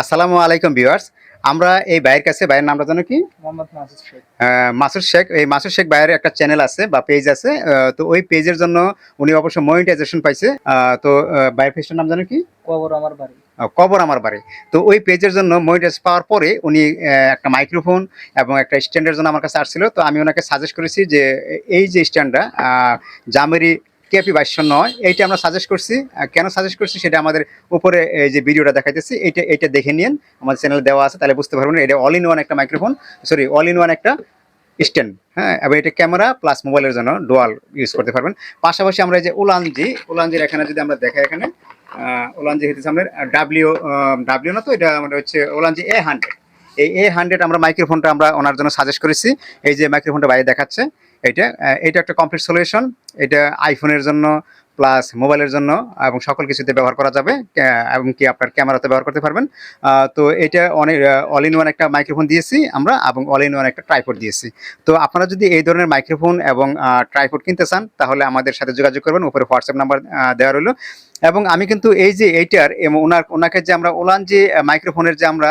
আসসালামু আলাইকুম ভিউয়ার্স। আমরা এই ভাইয়ের কাছে ভাইয়ের নামটা জানো কি? মাসুদ শেখ। এই মাসুদ শেখ ভাইয়ের একটা চ্যানেল আছে বা পেজ আছে। তো ওই পেজের জন্য উনি অবশ্য মনিটাইজেশন পাইছে। তো ভাইয়ের পেজটার নাম জানো কি? কবর আমার বাড়ি। কবর আমার বাড়ি। তো ওই পেজের জন্য মনিটাইজ পাওয়ার পরে উনি একটা মাইক্রোফোন এবং একটা স্ট্যান্ডের জন্য আমার কাছে আসছিল। তো আমি ওনাকে সাজেস্ট করেছি যে এই যে স্ট্যান্ডটা জামেরি কেপি বাইশশো নয়, এইটা আমরা সাজেস্ট করছি। কেন সাজেস্ট করছি সেটা আমাদের উপরে যে ভিডিওটা দেখাইতেছি, এইটা এইটা দেখে নিন আমাদের চ্যানেলে দেওয়া আছে, তাহলে বুঝতে পারবেন। এটা অল ইন ওয়ান একটা microphone sorry all in one একটা স্ট্যান্ড হ্যাঁ? এবং এটা ক্যামেরা প্লাস মোবাইলের জন্য ডুয়াল ইউজ করতে পারবেন। পাশাপাশি আমরা এই যে উলানজি উলানজির এখানে যদি আমরা দেখাই এখানে ওলানজি হইতেছে আমাদের ডাব্লিউ ডাব্লিউ না তো? এটা আমাদের হচ্ছে ওলানজি এ হান্ড্রেড এই এ হান্ড্রেড আমরা মাইক্রোফোনটা আমরা ওনার জন্য সাজেস্ট করেছি। এই যে মাইক্রোফোনটা বাইরে দেখাচ্ছে এটা এটা একটা কমপ্লিট সলিউশন এটা আইফোনের জন্য প্লাস মোবাইলের জন্য এবং সকল কিছুতে ব্যবহার করা যাবে এবং কি আপনার ক্যামেরাতে ব্যবহার করতে পারবেন। তো এটা অনেক অল ইন ওয়ান একটা মাইক্রোফোন দিয়েছি আমরা এবং অল ইন ওয়ান একটা ট্রাইফোড দিয়েছি। তো আপনারা যদি এই ধরনের মাইক্রোফোন এবং ট্রাইফোড কিনতে চান, তাহলে আমাদের সাথে যোগাযোগ করবেন, উপরে হোয়াটসঅ্যাপ নাম্বার দেওয়া রইল। এবং আমি কিন্তু এই যে এইটার ওনার, ওনাকে যে আমরা ওলান যে মাইক্রোফোনের যে আমরা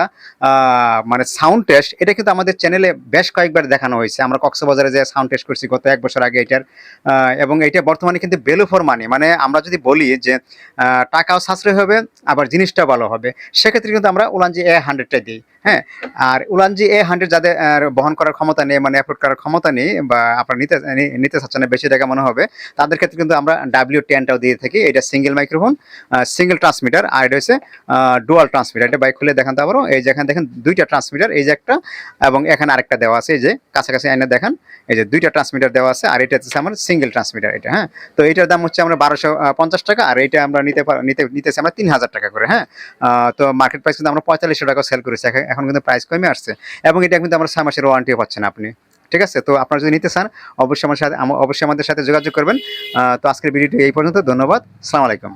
মানে সাউন্ড টেস্ট এটা কিন্তু আমাদের চ্যানেলে বেশ কয়েকবার দেখানো হয়েছে। আমরা কক্সবাজারে যে সাউন্ড টেস্ট করছি গত এক বছর আগে এটার এবং এটা বর্তমানে কিন্তু বেলু ফর মানি মানে আমরা যদি বলি যে টাকাও সাশ্রয় হবে, আবার জিনিসটা ভালো হবে। সেক্ষেত্রে কিন্তু আমরা উলানজি এ হান্ড্রেডটা দিই হ্যাঁ? আর উলানজি এ হান্ড্রেড যাদের বহন করার ক্ষমতা নেই মানে অ্যাফোর্ড করার ক্ষমতা নেই, বা আপনার নিতে নিতে চাচ্ছেন বেশি টাকা মনে হবে, তাদের ক্ষেত্রে কিন্তু আমরা ডাব্লিউ টেনটাও দিয়ে থাকি। এটা সিঙ্গেল মাইক্রোফোন সিঙ্গেল ট্রান্সমিটার আর এটা হচ্ছে ডুয়াল ট্রান্সমিটার এটা বাইক খুলে দেখান তারপরও এই যে এখানে দেখেন, দুইটা ট্রান্সমিটার এই যে একটা, এবং এখানে আরেকটা দেওয়া আছে, এই যে কাছাকাছি আইনে দেখেন, এই যে দুইটা ট্রান্সমিটার দেওয়া আছে, আর এটা হচ্ছে আমার সিঙ্গেল ট্রান্সমিটার এটা হ্যাঁ? তো এটার দাম হচ্ছে আমরা বারোশো পঞ্চাশ টাকা, আর এটা আমরা নিতে পার- নিতে, নিতেছি আমরা তিন হাজার টাকা করে হ্যাঁ? তো মার্কেট প্রাইস কিন্তু আমরা পঁয়তাল্লিশশো টাকা সেল করেছি এখন- কিন্তু প্রাইস কমে আসছে। এবং এটা কিন্তু আমরা ছয় মাসের ওয়ারেন্টিও পাচ্ছেন আপনি, ঠিক আছে? তো আপনারা যদি নিতে চান, অবশ্যই আমার সাথে অবশ্যই আমাদের সাথে যোগাযোগ করবেন। তো আজকের ভিডিওটি এই পর্যন্ত, ধন্যবাদ আসসালামু আলাইকুম।